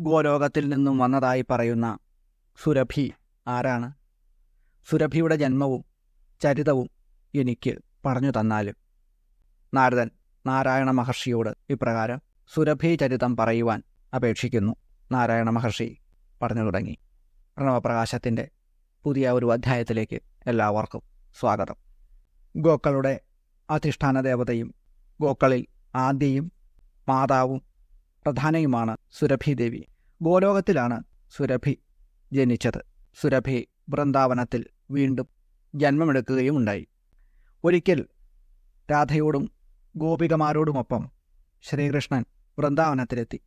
ഗോലോകത്തിൽ നിന്നും വന്നതായി പറയുന്ന സുരഭി ആരാണ്? സുരഭിയുടെ ജന്മവും ചരിതവും എനിക്ക് പറഞ്ഞു തന്നാലും. നാരദൻ നാരായണ മഹർഷിയോട് ഇപ്രകാരം സുരഭി ചരിതം പറയുവാൻ അപേക്ഷിക്കുന്നു. നാരായണ മഹർഷി പറഞ്ഞു തുടങ്ങി. പ്രണവപ്രകാശത്തിന്റെ പുതിയ ഒരു അധ്യായത്തിലേക്ക് എല്ലാവർക്കും സ്വാഗതം. ഗോക്കളുടെ അധിഷ്ഠാന ദേവതയും ഗോക്കളിൽ ആദ്യയും മാതാവും പ്രധാനയുമാണ് സുരഭി ദേവി. ഗോലോകത്തിലാണ് സുരഭി ജനിച്ചത്. സുരഭി വൃന്ദാവനത്തിൽ വീണ്ടും ജന്മമെടുക്കുകയും ഉണ്ടായി ഒരിക്കൽ രാധയോടും ഗോപികമാരോടുമൊപ്പം ശ്രീകൃഷ്ണൻ വൃന്ദാവനത്തിലെത്തി.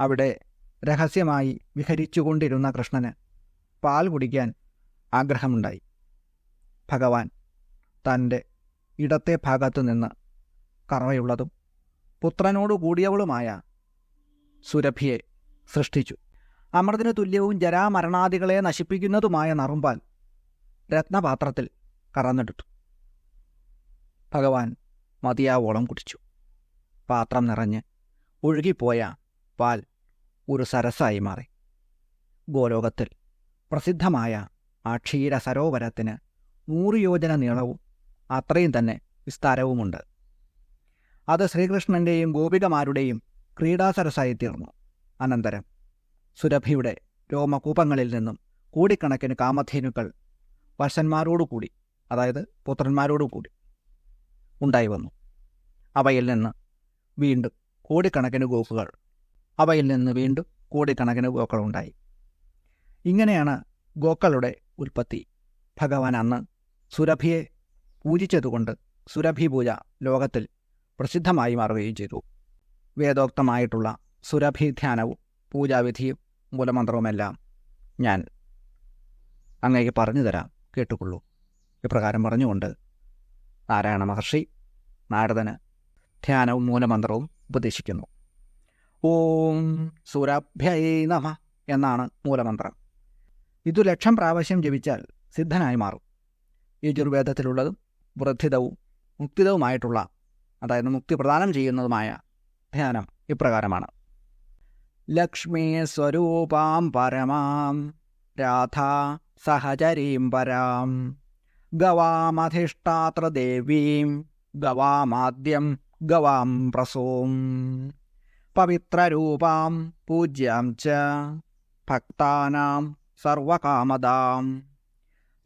അവിടെ രഹസ്യമായി വിഹരിച്ചുകൊണ്ടിരുന്ന കൃഷ്ണന് പാൽ കുടിക്കാൻ ആഗ്രഹമുണ്ടായി. ഭഗവാൻ തന്റെ ഇടത്തെ ഭാഗത്തു നിന്ന് കറവയുള്ളതും പുത്രനോടു കൂടിയവളുമായ സുരഭിയെ സൃഷ്ടിച്ചു. അമൃതിന് തുല്യവും ജരാമരണാദികളെ നശിപ്പിക്കുന്നതുമായ നറുമ്പാൽ രത്നപാത്രത്തിൽ കറന്നെടുത്തു. ഭഗവാൻ മതിയാവോളം കുടിച്ചു. പാത്രം നിറഞ്ഞ് ഒഴുകിപ്പോയ പാൽ ഒരു സരസായി മാറി. ഗോലോകത്തിൽ പ്രസിദ്ധമായ ആ ക്ഷീര സരോവരത്തിന് നൂറ് യോജന നീളവും അത്രയും തന്നെ വിസ്താരവുമുണ്ട്. അത് ശ്രീകൃഷ്ണന്റെയും ഗോപികമാരുടെയും ക്രീഡാസരസായി തീർന്നു. അനന്തരം സുരഭിയുടെ രോമകൂപങ്ങളിൽ നിന്നും കോടിക്കണക്കിന് കാമധേനുക്കൾ വശന്മാരോടുകൂടി അതായത് പുത്രന്മാരോടുകൂടി ഉണ്ടായി വന്നു. അവയിൽ നിന്ന് വീണ്ടും കോടിക്കണക്കിന് ഗോക്കുകൾ അവയിൽ നിന്ന് വീണ്ടും കോടിക്കണക്കിന് ഗോക്കളുണ്ടായി ഇങ്ങനെയാണ് ഗോക്കളുടെ ഉൽപ്പത്തി. ഭഗവാൻ അന്ന് സുരഭിയെ പൂജിച്ചതുകൊണ്ട് സുരഭി പൂജ ലോകത്തിൽ പ്രസിദ്ധമായി മാറുകയും ചെയ്തു. വേദോക്തമായിട്ടുള്ള സുരഭിധ്യാനവും പൂജാവിധിയും മൂലമന്ത്രവുമെല്ലാം ഞാൻ അങ്ങേക്ക് പറഞ്ഞു തരാം കേട്ടുകൊള്ളൂ. ഇപ്രകാരം പറഞ്ഞുകൊണ്ട് നാരായണ മഹർഷി നാരദന് ധ്യാനവും മൂലമന്ത്രവും ഉപദേശിക്കുന്നു. ഓം സുരഭ്യൈ നമ എന്നാണ് മൂലമന്ത്രം. ഇതു ലക്ഷം പ്രാവശ്യം ജപിച്ചാൽ സിദ്ധനായി മാറും. യജുർവേദത്തിലുള്ളതും വൃദ്ധിതവും മുക്തിതവുമായിട്ടുള്ള അതായത് മുക്തി പ്രദാനം ചെയ്യുന്നതുമായ ധ്യാനം ഇപ്രകാരമാണ്. ലക്ഷ്മീ സ്വരൂപാം പരമാം രാധാ സഹചരീം പരാം ഗവാമധിഷ്ഠാത്രദേവീം ഗവാമാദ്യം ഗവാം പ്രസൂം പവിത്രരൂപാം പൂജ്യാം ച ഭക്താനാം സർവകാമദാം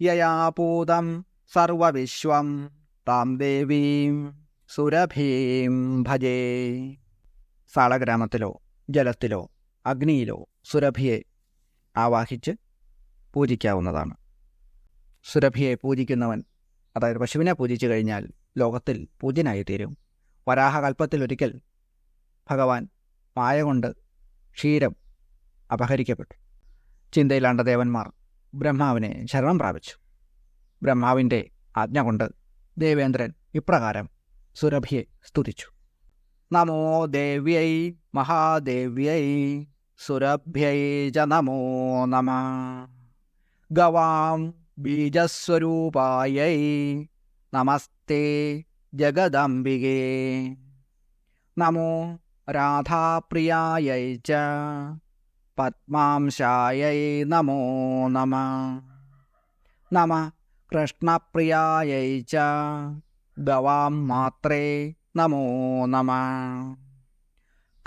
യയാപൂതം സർവവിശ്വം താം ദേവീം സുരഭീം ഭജേ. സാളഗ്രാമത്തിലോ ജലത്തിലോ അഗ്നിയിലോ സുരഭിയെ ആവാഹിച്ച് പൂജിക്കാവുന്നതാണ്. സുരഭിയെ പൂജിക്കുന്നവൻ അതായത് പശുവിനെ പൂജിച്ചു കഴിഞ്ഞാൽ ലോകത്തിൽ പൂജ്യനായിത്തീരും. വരാഹകൽപ്പത്തിലൊരിക്കൽ ഭഗവാൻ മായ കൊണ്ട് ക്ഷീരം അപഹരിക്കപ്പെട്ടു. ചിന്തയിലാണ്ട ദേവന്മാർ ബ്രഹ്മാവിനെ ശരണം പ്രാപിച്ചു. ബ്രഹ്മാവിന്റെ ആജ്ഞ കൊണ്ട് ദേവേന്ദ്രൻ ഇപ്രകാരം സുരഭിയെ സ്തുതിച്ചു. നമോ ദേവ്യൈ മഹാദേവ്യൈ സുരഭ്യൈ ച നമോ നമ. ഗവാം ബീജസ്വരൂപായൈ. നമസ്തേ ജഗദംബികേ. നമോ രാധാപ്രിയായൈ ച. പത്മാംശായൈ നമോ നമ. നമ കൃഷ്ണപ്രിയായൈ ച. ഗവാം മാത്രേ നമോ നമ.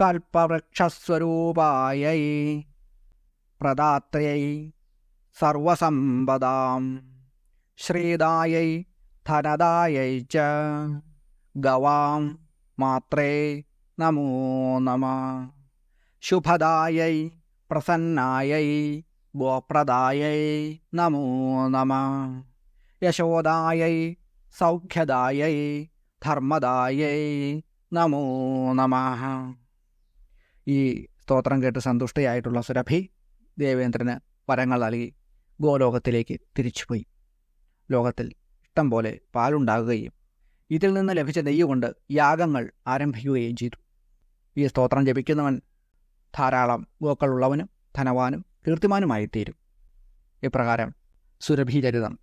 കൽപ്പവൃക്ഷസ്വരൂപായൈ പ്രദാത്രയൈ സർവസമ്പദാം. ശ്രീദായൈ ധനദായൈ ച. ഗവാം മാത്രേ നമോ നമ. ശുഭദായൈ പ്രസന്നായൈ ഗോപ്രദായൈ നമോ നമ. യശോദായൈ സൗഖ്യദായൈ ധർമ്മദായൈ നമോ നമ. ഈ സ്തോത്രം കേട്ട് സന്തുഷ്ടയായിട്ടുള്ള സുരഭി ദേവേന്ദ്രന് വരങ്ങൾ നൽകി ഗോലോകത്തിലേക്ക് തിരിച്ചുപോയി. ലോകത്തിൽ ഇഷ്ടം പോലെ പാലുണ്ടാകുകയും ഇതിൽ നിന്ന് ലഭിച്ച നെയ്യ് കൊണ്ട് യാഗങ്ങൾ ആരംഭിക്കുകയും ചെയ്തു. ഈ സ്തോത്രം ജപിക്കുന്നവൻ ധാരാളം ഗോക്കളുള്ളവനും ധനവാനും കീർത്തിമാനുമായിത്തീരും. ഇപ്രകാരം സുരഭീചരിതം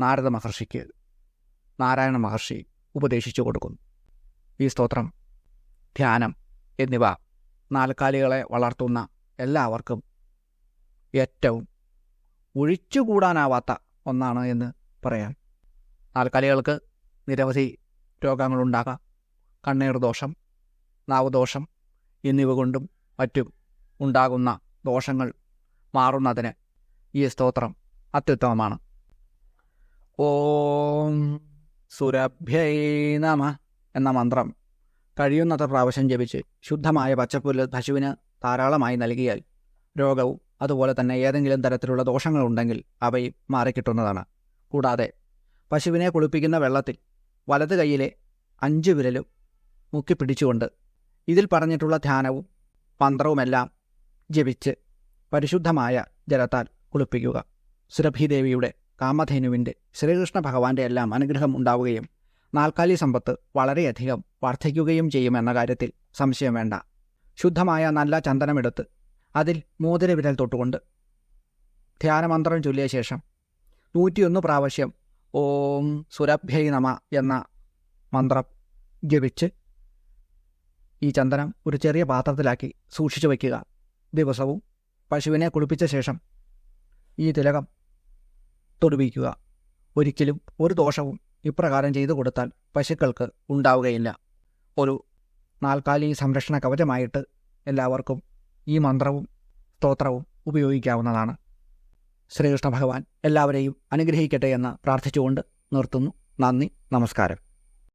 നാരദ മഹർഷിക്ക് നാരായണ മഹർഷി ഉപദേശിച്ചു കൊടുക്കുന്നു. ഈ സ്തോത്രം ധ്യാനം എന്നിവ നാൽക്കാലികളെ വളർത്തുന്ന എല്ലാവർക്കും ഏറ്റവും ഒഴിച്ചുകൂടാനാവാത്ത ഒന്നാണ് എന്ന് പറയാം. നാൽക്കാലികൾക്ക് നിരവധി രോഗങ്ങളുണ്ടാകാം. കണ്ണീർ ദോഷം നാവുദോഷം എന്നിവ കൊണ്ടും മറ്റും ഉണ്ടാകുന്ന ദോഷങ്ങൾ മാറുന്നതിന് ഈ സ്തോത്രം അത്യുത്തമമാണ്. ഓം സുരഭ്യൈ നമ എന്ന മന്ത്രം കഴിയുന്നത്ര പ്രാവശ്യം ജപിച്ച് ശുദ്ധമായ പച്ചപ്പുല്ല് പശുവിന് ധാരാളമായി നൽകിയാൽ രോഗവും അതുപോലെ തന്നെ ഏതെങ്കിലും തരത്തിലുള്ള ദോഷങ്ങളുണ്ടെങ്കിൽ അവയും മാറിക്കിട്ടുന്നതാണ് കൂടാതെ പശുവിനെ കുളിപ്പിക്കുന്ന വെള്ളത്തിൽ വലത് കൈയിലെ അഞ്ച് വിരലും മുക്കി പിടിച്ചുകൊണ്ട് ഇതിൽ പറഞ്ഞിട്ടുള്ള ധ്യാനവും മന്ത്രവുമെല്ലാം ജപിച്ച് പരിശുദ്ധമായ ജലത്താൽ കുളിപ്പിക്കുക. സുരഭിദേവിയുടെ കാമധേനുവിന്റെ ശ്രീകൃഷ്ണ ഭഗവാന്റെ എല്ലാം അനുഗ്രഹം ഉണ്ടാവുകയും നാൽക്കാലി സമ്പത്ത് വളരെയധികം വർദ്ധിക്കുകയും ചെയ്യുമെന്ന കാര്യത്തിൽ സംശയം വേണ്ട. ശുദ്ധമായ നല്ല ചന്ദനമെടുത്ത് അതിൽ മോതിര വിരൽ തൊട്ടുകൊണ്ട് ധ്യാനമന്ത്രം ചൊല്ലിയ ശേഷം നൂറ്റിയൊന്ന് പ്രാവശ്യം ഓം സുരഭ്യൈ നമ എന്ന മന്ത്രം ജപിച്ച് ഈ ചന്ദനം ഒരു ചെറിയ പാത്രത്തിലാക്കി സൂക്ഷിച്ചു വയ്ക്കുക. ദിവസവും പശുവിനെ കുളിപ്പിച്ച ശേഷം ഈ തിലകം തൊടുവിക്കുക ഒരിക്കലും ഒരു ദോഷവും ഇപ്രകാരം ചെയ്തു കൊടുത്താൽ പശുക്കൾക്ക് ഉണ്ടാവുകയില്ല. ഒരു നാൽക്കാലി സംരക്ഷണ കവചമായിട്ട് എല്ലാവർക്കും ഈ മന്ത്രവും സ്തോത്രവും ഉപയോഗിക്കാവുന്നതാണ്. ശ്രീകൃഷ്ണ ഭഗവാൻ എല്ലാവരെയും അനുഗ്രഹിക്കട്ടെ എന്ന് പ്രാർത്ഥിച്ചുകൊണ്ട് നിർത്തുന്നു. നന്ദി നമസ്കാരം.